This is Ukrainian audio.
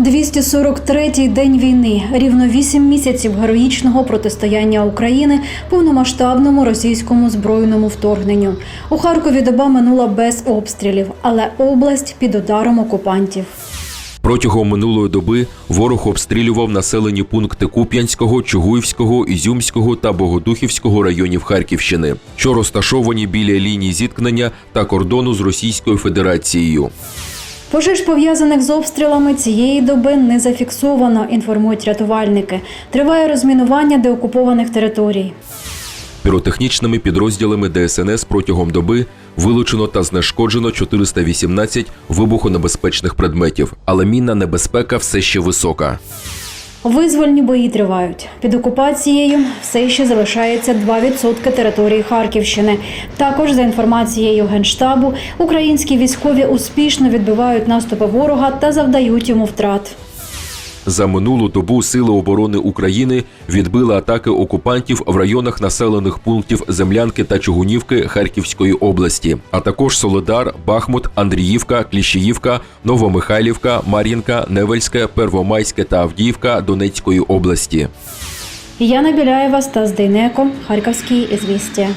243-й день війни, рівно вісім місяців героїчного протистояння України повномасштабному російському збройному вторгненню. У Харкові доба минула без обстрілів, але область під ударом окупантів. Протягом минулої доби ворог обстрілював населені пункти Куп'янського, Чугуївського, Ізюмського та Богодухівського районів Харківщини, що розташовані біля лінії зіткнення та кордону з Російською Федерацією. Пожеж пов'язаних з обстрілами цієї доби не зафіксовано, інформують рятувальники. Триває розмінування деокупованих територій. Піротехнічними підрозділами ДСНС протягом доби вилучено та знешкоджено 418 вибухонебезпечних предметів, але мінна небезпека все ще висока. Визвольні бої тривають. Під окупацією все ще залишається 2% території Харківщини. Також, за інформацією Генштабу, українські військові успішно відбивають наступи ворога та завдають йому втрат. За минулу добу Сили оборони України відбили атаки окупантів в районах населених пунктів Землянки та Чугунівки Харківської області, а також Солодар, Бахмут, Андріївка, Кліщіївка, Новомихайлівка, Мар'їнка, Невельське, Первомайське та Авдіївка Донецької області. Яна Біляєва, Стас Дейнеко, Харківські ізвістія.